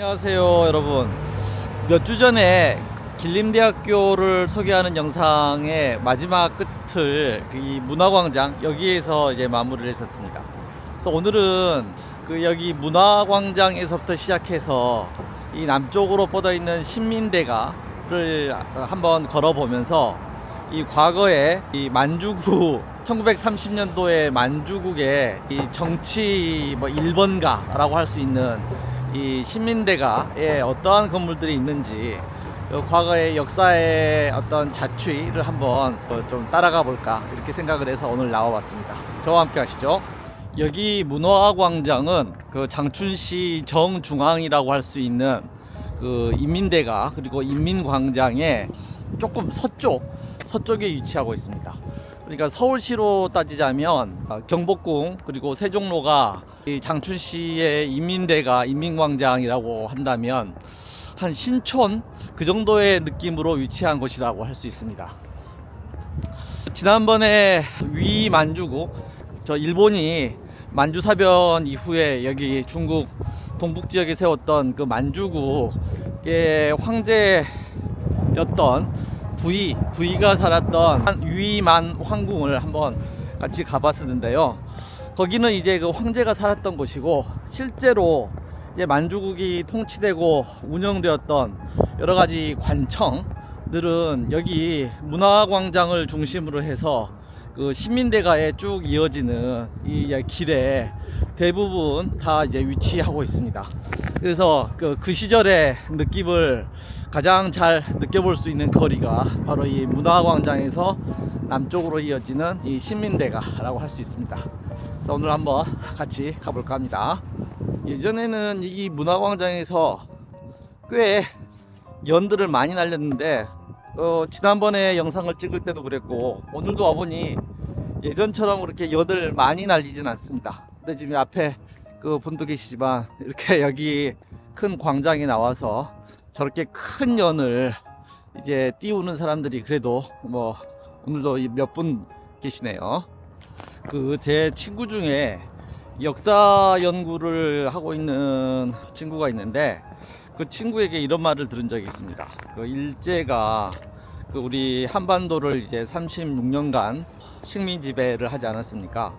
안녕하세요 여러분. 몇 주 전에 길림대학교를 소개하는 영상의 마지막 끝을 그이 문화광장 여기에서 이제 마무리를 했었습니다. 그래서 오늘은 그 여기 문화광장에서부터 시작해서 이 남쪽으로 뻗어 있는 신민대가를 한번 걸어보면서 이 과거에 이 만주국 1930년도에 만주국의 이 정치 뭐 1번가라고 할 수 있는 이 신민대가에 어떠한 건물들이 있는지 그 과거의 역사의 어떤 자취를 한번 어, 좀 따라가 볼까 이렇게 생각을 해서 오늘 나와봤습니다. 저와 함께 하시죠. 여기 문화광장은 그 장춘시 정중앙이라고 할 수 있는 그 인민대가 그리고 인민광장의 조금 서쪽 서쪽에 위치하고 있습니다. 그러니까 서울시로 따지자면 어, 경복궁 그리고 세종로가 이 장춘시의 인민대가 인민광장이라고 한다면 한 신촌 그 정도의 느낌으로 위치한 곳이라고 할 수 있습니다. 지난번에 위 만주국 저 일본이 만주 사변 이후에 여기 중국 동북 지역에 세웠던 그 만주국의 황제였던 부이 부이가 살았던 위만 황궁을 한번 같이 가봤었는데요. 거기는 이제 그 황제가 살았던 곳이고 실제로 이제 만주국이 통치되고 운영되었던 여러 가지 관청들은 여기 문화광장을 중심으로 해서 그 시민대가에 쭉 이어지는 이 길에 대부분 다 이제 위치하고 있습니다. 그래서 그, 그 시절의 느낌을 가장 잘 느껴볼 수 있는 거리가 바로 이 문화광장에서 남쪽으로 이어지는 이 신민대가라고 할 수 있습니다. 그래서 오늘 한번 같이 가볼까 합니다. 예전에는 이 문화광장에서 꽤 연들을 많이 날렸는데 어, 지난번에 영상을 찍을 때도 그랬고 오늘도 와보니 예전처럼 그렇게 연을 많이 날리진 않습니다. 근데 지금 앞에 그 분도 계시지만 이렇게 여기 큰 광장에 나와서 저렇게 큰 연을 이제 띄우는 사람들이 그래도 뭐 오늘도 몇 분 계시네요. 그 제 친구 중에 역사 연구를 하고 있는 친구가 있는데 그 친구에게 이런 말을 들은 적이 있습니다. 그 일제가 그 우리 한반도를 이제 36년간 식민 지배를 하지 않았습니까?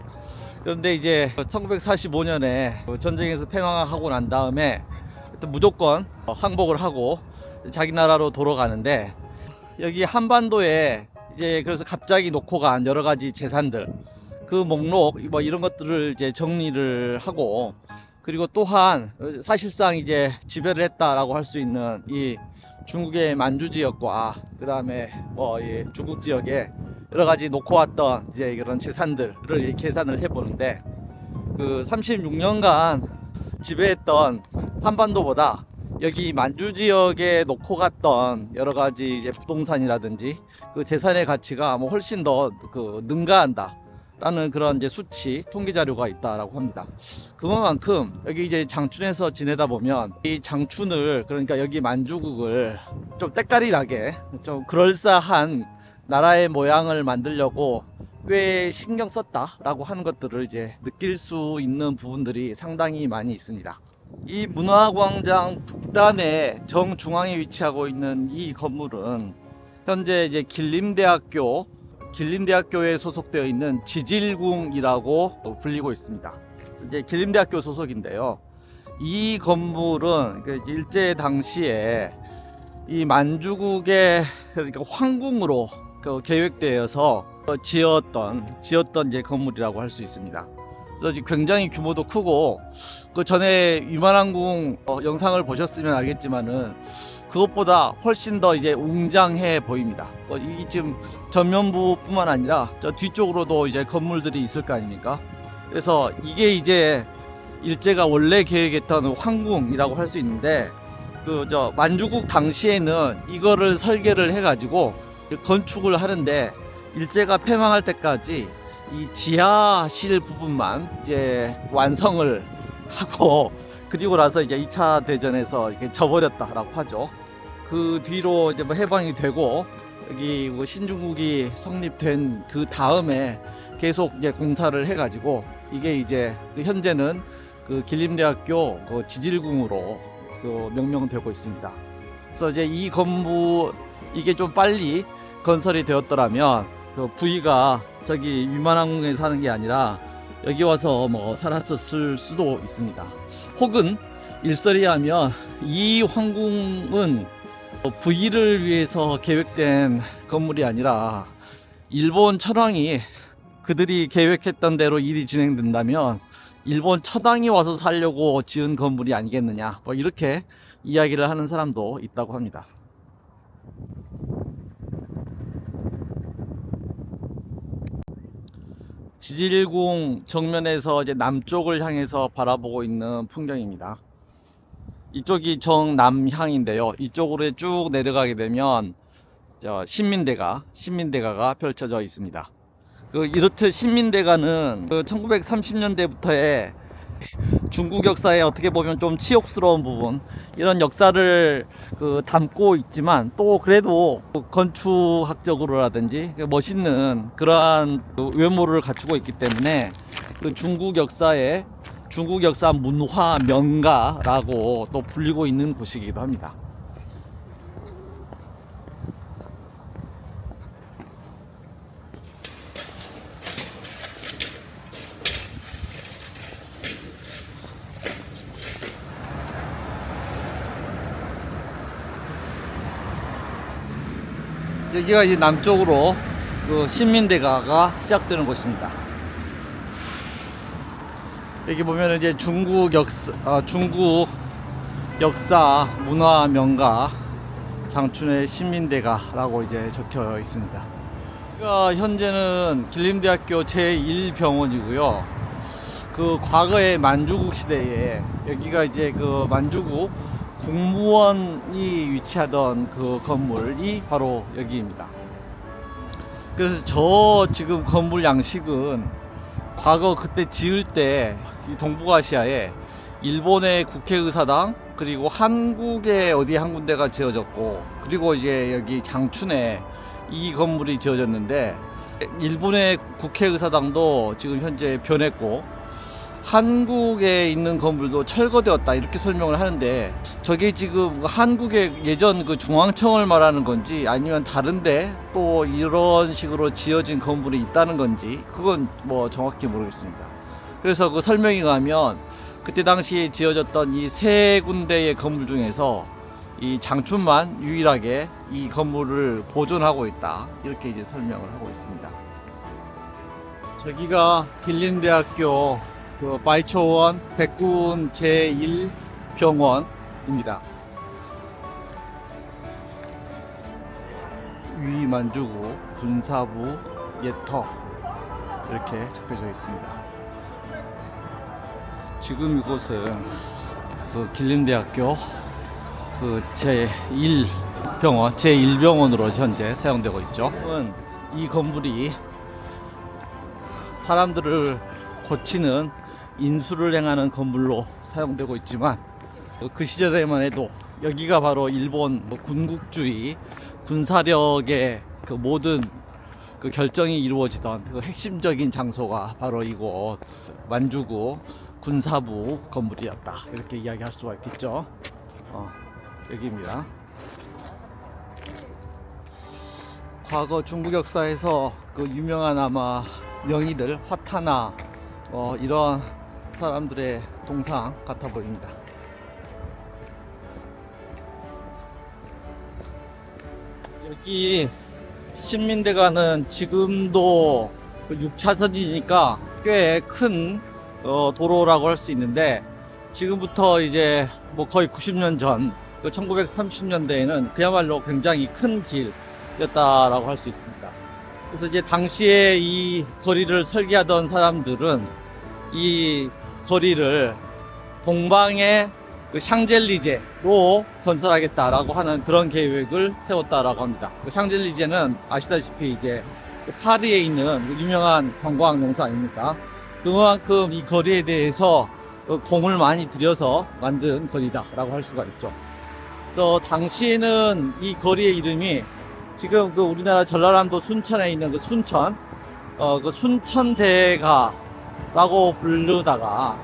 그런데 이제 1945년에 전쟁에서 패망하고 난 다음에 무조건 항복을 하고 자기 나라로 돌아가는데 여기 한반도에 이제 그래서 갑자기 놓고 간 여러 가지 재산들 그 목록 뭐 이런 것들을 이제 정리를 하고 그리고 또한 사실상 이제 지배를 했다라고 할 수 있는 이 중국의 만주 지역과 그 다음에 뭐 이 중국 지역에 여러 가지 놓고 왔던 이제 이런 재산들을 계산을 해보는데 그 36년간 지배했던 한반도보다 여기 만주 지역에 놓고 갔던 여러 가지 이제 부동산이라든지 그 재산의 가치가 뭐 훨씬 더 그 능가한다. 라는 그런 이제 수치 통계 자료가 있다라고 합니다. 그만큼 여기 이제 장춘에서 지내다 보면 이 장춘을 그러니까 여기 만주국을 좀 때깔이 나게 좀 그럴싸한 나라의 모양을 만들려고 꽤 신경 썼다라고 하는 것들을 이제 느낄 수 있는 부분들이 상당히 많이 있습니다. 이 문화광장 북단의 정중앙에 위치하고 있는 이 건물은 현재 이제 길림대학교 길림대학교에 소속되어 있는 지질궁이라고 불리고 있습니다. 이제 길림대학교 소속인데요. 이 건물은 그 일제 당시에 이 만주국의 그러니까 황궁으로 그 계획되어서 지었던 지었던 이제 건물이라고 할 수 있습니다. 그래서 굉장히 규모도 크고 그 전에 위만항궁 어, 영상을 보셨으면 알겠지만은 그것보다 훨씬 더 이제 웅장해 보입니다. 어, 이 지금 전면부뿐만 아니라 저 뒤쪽으로도 이제 건물들이 있을 거 아닙니까? 그래서 이게 이제 일제가 원래 계획했던 황궁이라고 할 수 있는데 그 저 만주국 당시에는 이거를 설계를 해가지고 건축을 하는데 일제가 패망할 때까지 이 지하실 부분만 이제 완성을 하고 그리고 나서 이제 2차 대전에서 이렇게 져버렸다라고 하죠. 그 뒤로 이제 뭐 해방이 되고 여기 뭐 신중국이 성립된 그 다음에 계속 이제 공사를 해가지고 이게 이제 그 현재는 그 길림대학교 그 지질궁으로 그 명명되고 있습니다. 그래서 이제 이 건물 이게 좀 빨리 건설이 되었더라면 그 부위가 저기 위만항공에 사는 게 아니라 여기 와서 뭐 살았었을 수도 있습니다. 혹은 일설이 하면 이 황궁은 부위를 위해서 계획된 건물이 아니라 일본 천황이 그들이 계획했던 대로 일이 진행된다면 일본 처당이 와서 살려고 지은 건물이 아니겠느냐 뭐 이렇게 이야기를 하는 사람도 있다고 합니다. 지질궁 정면에서 이제 남쪽을 향해서 바라보고 있는 풍경입니다. 이쪽이 정남향인데요. 이쪽으로 쭉 내려가게 되면 저 신민대가 신민대가가 펼쳐져 있습니다. 그 이렇듯 신민대가는 그 1930년대부터의 중국 역사에 어떻게 보면 좀 치욕스러운 부분 이런 역사를 그 담고 있지만 또 그래도 건축학적으로라든지 그 멋있는 그러한 그 외모를 갖추고 있기 때문에 그 중국 역사의 중국 역사 문화 명가라고 또 불리고 있는 곳이기도 합니다. 여기가 이제 남쪽으로 그 신민대가가 시작되는 곳입니다. 여기 보면 이제 중국 역사, 아, 중국 역사 문화 명가 장춘의 신민대가라고 이제 적혀 있습니다. 여기가 현재는 길림대학교 제1병원이고요. 그 과거의 만주국 시대에 여기가 이제 그 만주국 국무원이 위치하던 그 건물이 바로 여기입니다. 그래서 저 지금 건물 양식은 과거 그때 지을 때이 동북아시아에 일본의 국회의사당 그리고 한국의 어디 한 군데가 지어졌고 그리고 이제 여기 장춘에 이 건물이 지어졌는데 일본의 국회의사당도 지금 현재 변했고 한국에 있는 건물도 철거되었다 이렇게 설명을 하는데 저게 지금 한국의 예전 그 중앙청을 말하는 건지 아니면 다른데 또 이런 식으로 지어진 건물이 있다는 건지 그건 뭐 정확히 모르겠습니다. 그래서 그 설명이 가면 그때 당시에 지어졌던 이 세 군데의 건물 중에서 이 장춘만 유일하게 이 건물을 보존하고 있다 이렇게 이제 설명을 하고 있습니다. 저기가 길림대학교 그 바이초원 백군 제1병원입니다. 위만주구 군사부 예터 이렇게 적혀져 있습니다. 지금 이곳은 그 길림대학교 그 제1병원 제1병원으로 현재 사용되고 있죠. 이 건물이 사람들을 고치는 인수를 행하는 건물로 사용되고 있지만 그 시절에만 해도 여기가 바로 일본 뭐 군국주의 군사력의 그 모든 그 결정이 이루어지던 그 핵심적인 장소가 바로 이곳 만주구 군사부 건물이었다 이렇게 이야기할 수가 있겠죠. 어, 여기입니다. 과거 중국 역사에서 그 유명한 아마 명의들 화타나 어, 이런 사람들의 동상 같아 보입니다. 여기 신민대가는 지금도 6차선이니까 꽤큰 어, 도로라고 할 수 있는데 지금부터 이제 뭐 거의 90년 전 1930년대에는 그야말로 굉장히 큰 길이었다라고 할 수 있습니다. 그래서 이제 당시에 이 거리를 설계하던 사람들은 이 거리를 동방의 그 샹젤리제로 건설하겠다라고 하는 그런 계획을 세웠다라고 합니다. 그 샹젤리제는 아시다시피 이제 그 파리에 있는 그 유명한 관광 명소 아닙니까? 그만큼 이 거리에 대해서 공을 많이 들여서 만든 거리다라고 할 수가 있죠. 그래서 당시에는 이 거리의 이름이 지금 그 우리나라 전라남도 순천에 있는 그 순천, 어, 그 순천대가 라고 부르다가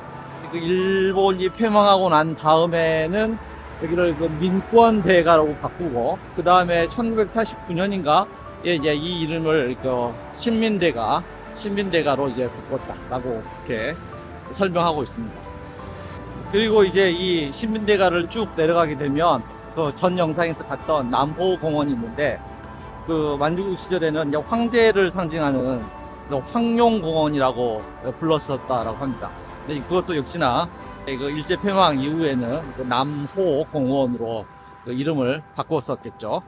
그 일본이 패망하고 난 다음에는 여기를 그 민권 대가라고 바꾸고 그 다음에 1949년인가 예, 이제 이 이름을 그 신민대가 신민대가로 이제 바꿨다라고 이렇게 설명하고 있습니다. 그리고 이제 이 신민대가를 쭉 내려가게 되면 그 전 영상에서 갔던 남호공원이 있는데 그 만주국 시절에는 황제를 상징하는 그 황룡공원이라고 불렀었다라고 합니다. 근데 그것도 역시나 그 일제 폐망 이후에는 그 남호공원으로 그 이름을 바꿨었겠죠.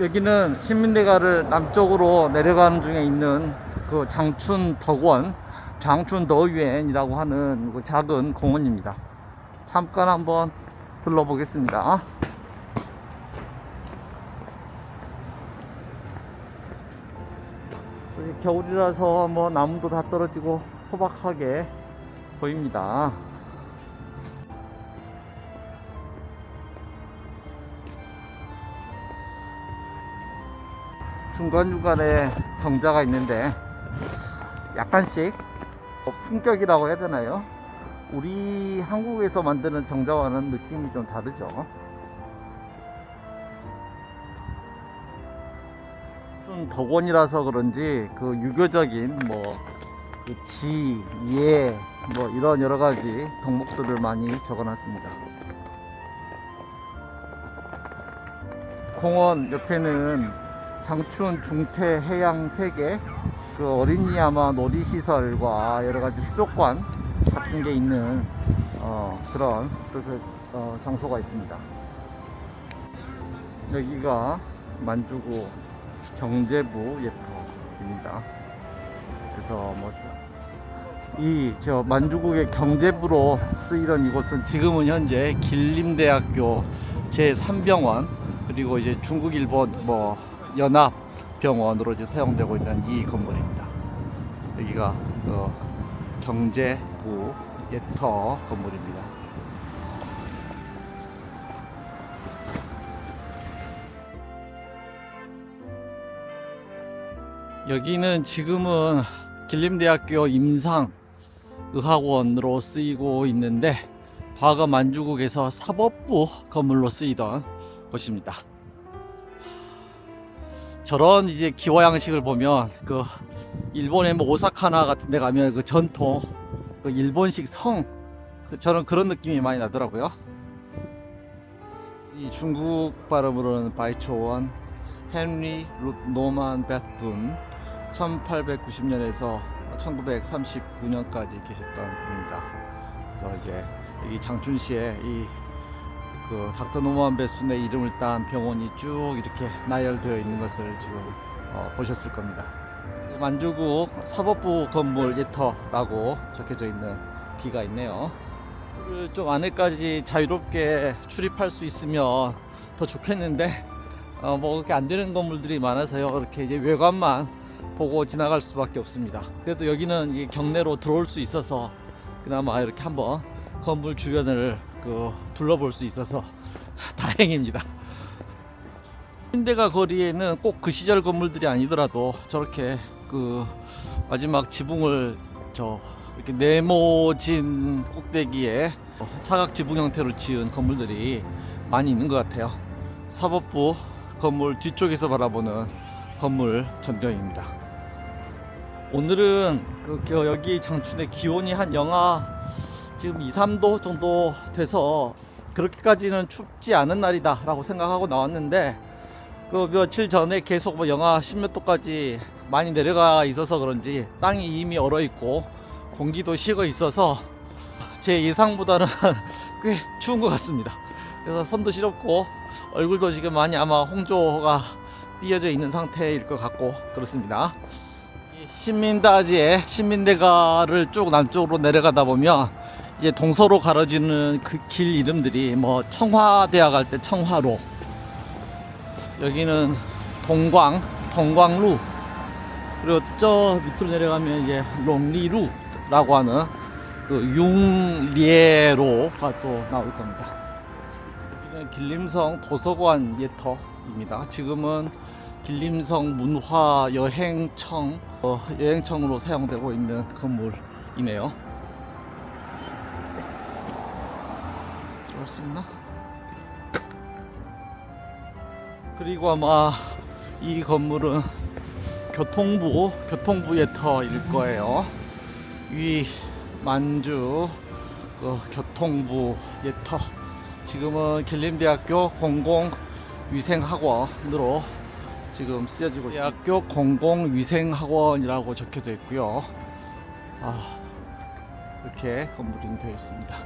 여기는 신민대가를 남쪽으로 내려가는 중에 있는 그 장춘 덕원, 장춘 더위엔이라고 하는 그 작은 공원입니다. 잠깐 한번 둘러보겠습니다. 겨울이라서 뭐 나무도 다 떨어지고 소박하게 보입니다. 중간중간에 정자가 있는데 약간씩 뭐 품격이라고 해야 되나요? 우리 한국에서 만드는 정자와는 느낌이 좀 다르죠. 좀 덕원이라서 그런지 그 유교적인 뭐 그 지, 예, 뭐 이런 여러 가지 덕목들을 많이 적어놨습니다. 공원 옆에는 장춘 중퇴 해양 세계 그 어린이 아마 놀이 시설과 여러 가지 수족관 같은 게 있는 어, 그런 또 그, 어, 장소가 있습니다. 여기가 만주구 경제부 예터입니다. 그래서 뭐이 저 만주국의 경제부로 쓰이던 이곳은 지금은 현재 길림대학교 제3병원 그리고 이제 중국 일본 뭐 연합 병원으로 이제 사용되고 있는 이 건물입니다. 여기가 그 경제부 예터 건물입니다. 여기는 지금은 길림대학교 임상의학원으로 쓰이고 있는데 과거 만주국에서 사법부 건물로 쓰이던 곳입니다. 저런 이제 기와 양식을 보면 그 일본의 뭐 오사카나 같은 데 가면 그 전통 그 일본식 성 그 저는 그런 느낌이 많이 나더라고요. 이 중국 발음으로는 바이초원 헨리 루 노만 베툰 1890년에서 1939년까지 계셨던 분입니다. 그래서 이제 여기 장춘시에 이 그 닥터 노만 베순의 이름을 딴 병원이 쭉 이렇게 나열되어 있는 것을 지금 어, 보셨을 겁니다. 만주국 사법부 건물 예터라고 적혀져 있는 비가 있네요. 그좀 안에까지 자유롭게 출입할 수 있으면 더 좋겠는데 어, 뭐 그렇게 안 되는 건물들이 많아서요. 이렇게 이제 외관만 보고 지나갈 수밖에 없습니다. 그래도 여기는 이 경내로 들어올 수 있어서 그나마 이렇게 한번 건물 주변을 그 둘러볼 수 있어서 다행입니다. 신대가 거리에는 꼭 그 시절 건물들이 아니더라도 저렇게 그 마지막 지붕을 저 이렇게 네모진 꼭대기에 사각 지붕 형태로 지은 건물들이 많이 있는 것 같아요. 사법부 건물 뒤쪽에서 바라보는 건물 전경입니다. 오늘은 그 겨- 여기 장춘의 기온이 한 영하 지금 2, 3도 정도 돼서 그렇게까지는 춥지 않은 날이다 라고 생각하고 나왔는데 그 며칠 전에 계속 뭐 영하 10몇 도까지 많이 내려가 있어서 그런지 땅이 이미 얼어 있고 공기도 식어 있어서 제 예상보다는 꽤 추운 것 같습니다. 그래서 손도 시렵고 얼굴도 지금 많이 아마 홍조가 띄어져 있는 상태일 것 같고 그렇습니다. 이 신민다지의 신민대가를 쭉 남쪽으로 내려가다 보면 이제 동서로 가로지는 그 길 이름들이 뭐 청화대학 갈 때 청화로 여기는 동광 동광루 그리고 저 밑으로 내려가면 이제 롱리루라고 하는 그 융리에로가 또 나올 겁니다. 여기는 길림성 도서관 예터입니다. 지금은 길림성 문화 여행청 어, 여행청으로 사용되고 있는 건물이네요. 들어올 수 있나? 그리고 아마 이 건물은 교통부 교통부 예터일 거예요. 위 만주 그 교통부 예터 지금은 길림대학교 공공위생학원으로 지금 쓰여지고 있습니다. 대학교 공공위생학원이라고 적혀져 있고요. 아 이렇게 건물이 되어 있습니다.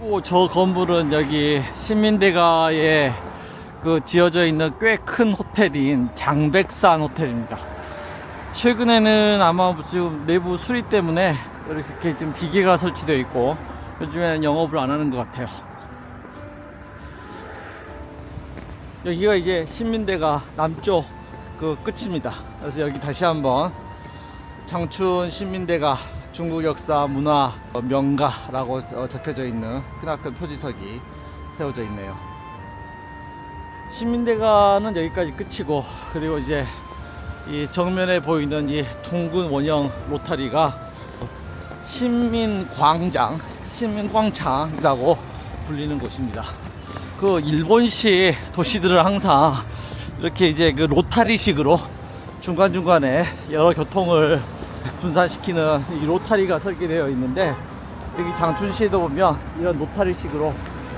오, 저 건물은 여기 신민대가에 그 지어져 있는 꽤 큰 호텔인 장백산 호텔입니다. 최근에는 아마 지금 내부 수리 때문에 이렇게 지금 기계가 설치되어 있고 요즘에는 영업을 안 하는 것 같아요. 여기가 이제 신민대가 남쪽 그 끝입니다. 그래서 여기 다시 한번 장춘 신민대가 중국 역사 문화 명가라고 써- 적혀져 있는 크나큰 표지석이 세워져 있네요. 신민대가는 여기까지 끝이고 그리고 이제 이 정면에 보이는 이 둥근 원형 로타리가 신민광장, 신민광장이라고 불리는 곳입니다. 그 일본식 도시들은 항상 이렇게 이제 그 로타리식으로 중간중간에 여러 교통을 분산시키는 이 로타리가 설계되어 있는데 여기 장춘시에도 보면 이런 로타리식으로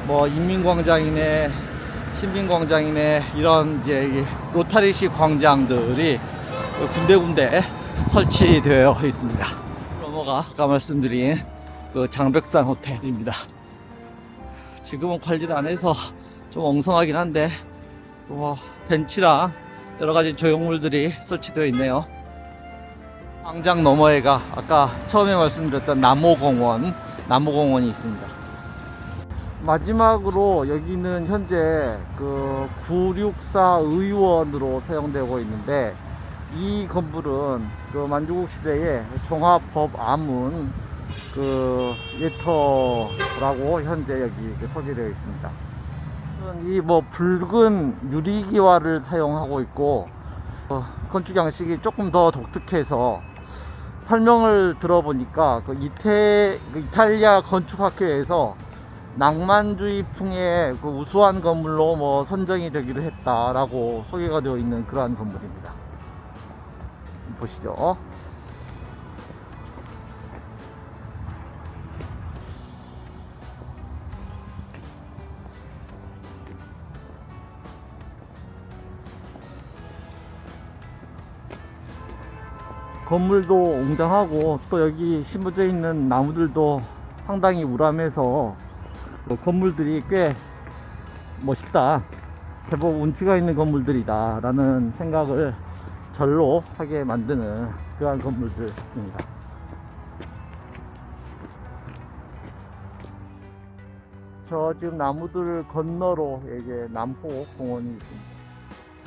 뭐 인민광장이네 신민광장이네 이런 이제 이 로타리식 광장들이 군데군데 설치되어 있습니다. 넘어가 아까 말씀드린 그 장백산 호텔입니다. 지금은 관리를 안 해서 좀 엉성하긴 한데 뭐 벤치랑 여러 가지 조형물들이 설치되어 있네요. 광장 너머에가 아까 처음에 말씀드렸던 나무공원, 나무공원이 있습니다. 마지막으로 여기는 현재 그 964 의원으로 사용되고 있는데 이 건물은 그 만주국 시대의 종합법 암문 그 예터라고 현재 여기 소개되어 있습니다. 이 뭐 붉은 유리기와를 사용하고 있고 어, 건축 양식이 조금 더 독특해서 설명을 들어보니까 그 이태 그 이탈리아 건축학회에서 낭만주의풍의 그 우수한 건물로 뭐 선정이 되기도 했다라고 소개가 되어 있는 그러한 건물입니다. 보시죠. 건물도 웅장하고 또 여기 심어져 있는 나무들도 상당히 우람해서 그 건물들이 꽤 멋있다. 제법 운치가 있는 건물들이다. 라는 생각을 절로 하게 만드는 그러한 건물들입니다. 저 지금 나무들 건너로 이제 남포 공원이 있습니다.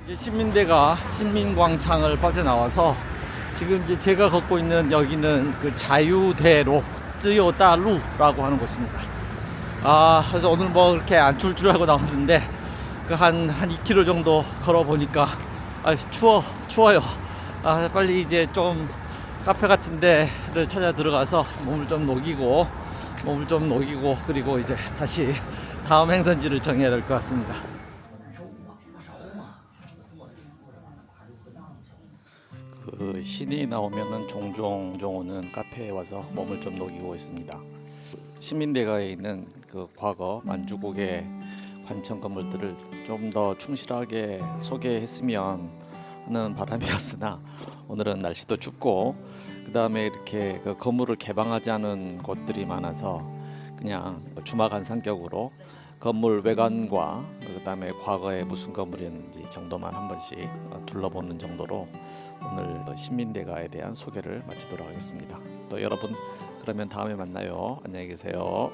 이제 시민대가 신민광창을 빠져나와서 지금 이제 제가 걷고 있는 여기는 그 자유대로 쯔요다루라고 하는 곳입니다. 아, 그래서 오늘 뭐 그렇게 안 알고 나왔는데 그 한 한 2km 정도 걸어 보니까 아, 추워 추워요. 아, 빨리 이제 좀 카페 같은 데를 찾아 들어가서 몸을 좀 녹이고 몸을 좀 녹이고 그리고 이제 다시 다음 행선지를 정해야 될 것 같습니다. 그 신이 나오면은 종종 종 오는 카페에 와서 몸을 좀 녹이고 있습니다. 시민대가에 있는 그 과거 만주국의 관청 건물들을 좀 더 충실하게 소개했으면 하는 바람이었으나 오늘은 날씨도 춥고 그 다음에 이렇게 그 건물을 개방하지 않은 곳들이 많아서 그냥 주막한 성격으로 건물 외관과 그 다음에 과거에 무슨 건물이었는지 정도만 한 번씩 둘러보는 정도로 오늘 신민대가에 대한 소개를 마치도록 하겠습니다. 또 여러분 그러면 다음에 만나요. 안녕히 계세요.